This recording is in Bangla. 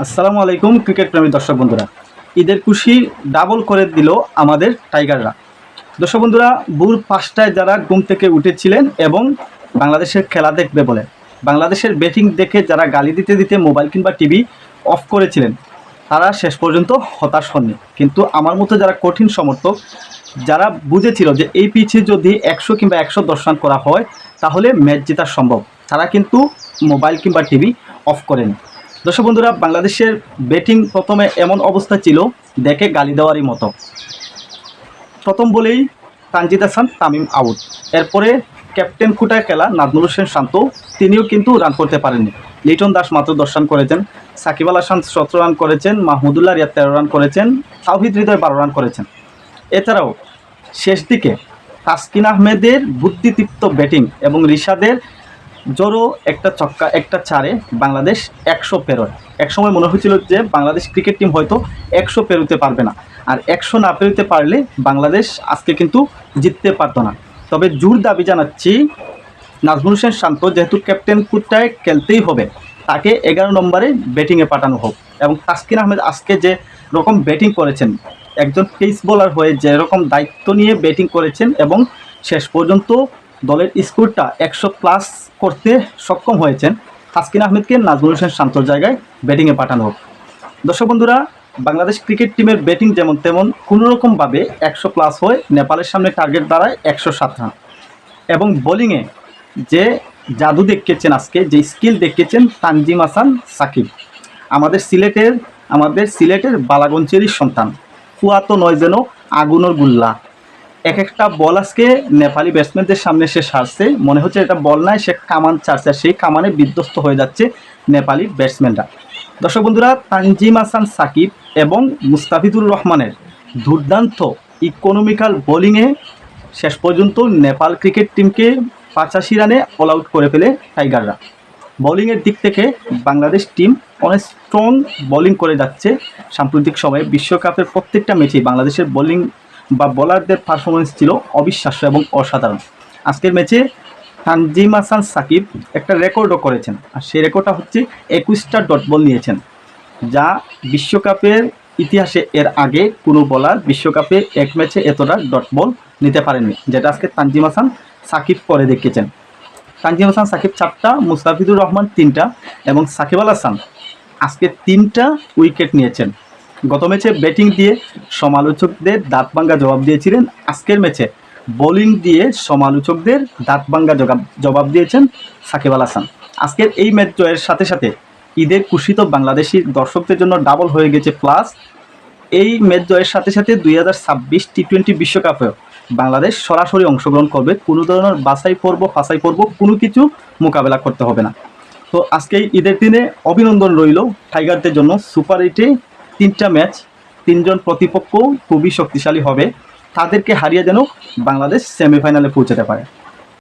আসসালামু আলাইকুম, ক্রিকেট প্রেমী দর্শক বন্ধুরা। ঈদের খুশি ডাবল করে দিল আমাদের টাইগাররা। দর্শক বন্ধুরা, ভোর পাঁচটায় যারা ঘুম থেকে উঠেছিলেন এবং বাংলাদেশের খেলা দেখবে বলে, বাংলাদেশের ব্যাটিং দেখে যারা গালি দিতে দিতে মোবাইল কিংবা টিভি অফ করেছিলেন, তারা শেষ পর্যন্ত হতাশ হননি। কিন্তু আমার মতো যারা কঠিন সমর্থক, যারা বুঝেছিল যে এই পিচে যদি একশো কিংবা একশো দশ রান করা হয়, তাহলে ম্যাচ জেতা সম্ভব। তারা কিন্তু মোবাইল কিংবা টিভি অফ করেনি। দর্শক বন্ধুরা, বাংলাদেশের ব্যাটিং প্রথমে এমন অবস্থা ছিল, দেখে গালি দেওয়ারই মতো। প্রথম বলেই তানজিদ হাসান, তামিম আউট। এরপরে ক্যাপ্টেন খুটায় খেলা, নাজমুল হোসেন শান্ত, তিনিও কিন্তু রান করতে পারেননি। লিটন দাস মাত্র দশ রান করেছেন, সাকিব আল হাসান সতেরো রান করেছেন, মাহমুদুল্লাহ রিয়াদ তেরো রান করেছেন, তাওহিদ হৃদয় বারো রান করেছেন। এছাড়াও শেষ দিকে তাসকিন আহমেদের বুদ্ধিদীপ্ত ব্যাটিং এবং রিশাদের জোরো একটা চক্কা একটা চারে বাংলাদেশ একশো পেরোয়। একসময় মনে হয়েছিল যে বাংলাদেশ ক্রিকেট টিম হয়তো একশো পেরোতে পারবে না। আর একশো না পেরোতে পারলে বাংলাদেশ আজকে কিন্তু জিততে পারতো না। তবে জোর দাবি জানাচ্ছি, নাজমুল হোসেন শান্ত যেহেতু ক্যাপ্টেন কুটটায় খেলতেই হবে, তাকে এগারো নম্বরে ব্যাটিংয়ে পাঠানো হোক। এবং তাসকিন আহমেদ আজকে যে রকম ব্যাটিং করেছেন, একজন পেস বোলার হয়ে যেরকম দায়িত্ব নিয়ে ব্যাটিং করেছেন এবং শেষ পর্যন্ত দলের স্কোরটা একশো প্লাস করতে সক্ষম হয়েছেন তাসকিন আহমেদকে নাজমুল হোসেন শান্তর জায়গায় ব্যাটিংয়ে পাঠানো হোক। দর্শক বন্ধুরা, বাংলাদেশ ক্রিকেট টিমের ব্যাটিং যেমন তেমন কোনোরকমভাবে একশো প্লাস হয়ে নেপালের সামনে টার্গেট দাঁড়ায় একশো সাত রান। এবং বোলিংয়ে যে জাদু দেখিয়েছেন আজকে, যে স্কিল দেখিয়েছেন তানজিম হাসান সাকিব, আমাদের সিলেটের আমাদের সিলেটের বালাগঞ্জেরই সন্তান। ফুয়াত নয় যেন আগুনের গুল্লা। এক একটা বল আজকে নেপালি ব্যাটসম্যানদের সামনে সে সারছে। মনে হচ্ছে এটা বল নাই সে কামান ছাড়ছে আর সেই কামানে বিধ্বস্ত হয়ে যাচ্ছে নেপালি ব্যাটসম্যানরা দর্শক বন্ধুরা, তানজিম হাসান সাকিব এবং মুস্তাফিজুর রহমানের দুর্দান্ত ইকোনমিক্যাল বোলিংয়ে শেষ পর্যন্ত নেপাল ক্রিকেট টিমকে পঁচাশি রানে অল আউট করে ফেলে টাইগাররা বোলিংয়ের দিক থেকে বাংলাদেশ টিম অনেক স্ট্রং বোলিং করে যাচ্ছে। সাম্প্রতিক সময়ে বিশ্বকাপের প্রত্যেকটা ম্যাচেই বাংলাদেশের বোলিং বা বোলারদের পারফরমেন্স ছিল অবিশ্বাস্য এবং অসাধারণ। আজকের ম্যাচে তানজিম হাসান সাকিব একটা রেকর্ডও করেছেন। আর সেই রেকর্ডটা হচ্ছে একুশটা ডট বল নিয়েছেন, যা বিশ্বকাপের ইতিহাসে এর আগে কোনো বলার বিশ্বকাপে এক ম্যাচে এতটা ডট বল নিতে পারেননি, যেটা আজকে তানজিম হাসান সাকিব করে দেখিয়েছেন। তানজিম হাসান সাকিব চারটা মুস্তাফিদুর রহমান তিনটা এবং সাকিব আল হাসান আজকে তিনটা উইকেট নিয়েছেন। গত ম্যাচে ব্যাটিং দিয়ে সমালোচকদের দাঁত ভাঙ্গা জবাব দিয়েছিলেন আজকের ম্যাচে। বোলিং দিয়ে সমালোচকদের দাঁত ভাঙ্গা জবাব দিয়েছেন সাকিব আল হাসান। আজকের এই ম্যাচ জয়ের সাথে সাথে ঈদের খুশি তো বাংলাদেশি দর্শকদের জন্য ডাবল হয়ে গেছে প্লাস এই ম্যাচ জয়ের সাথে সাথে দুই হাজার ছাব্বিশ টি টোয়েন্টি বিশ্বকাপেও বাংলাদেশ সরাসরি অংশগ্রহণ করবে। কোনো ধরনের বাছাই পর্ব, ফাঁসাই পর্ব, কোনো কিছু মোকাবেলা করতে হবে না। তো আজকে ঈদের দিনে অভিনন্দন রইল টাইগারদের জন্য। সুপার এইটে তিনটা ম্যাচ তিনজন প্রতিপক্ষ খুবই শক্তিশালী হবে। তাদেরকে হারিয়ে যেন বাংলাদেশ সেমিফাইনালে পৌঁছাতে পারে।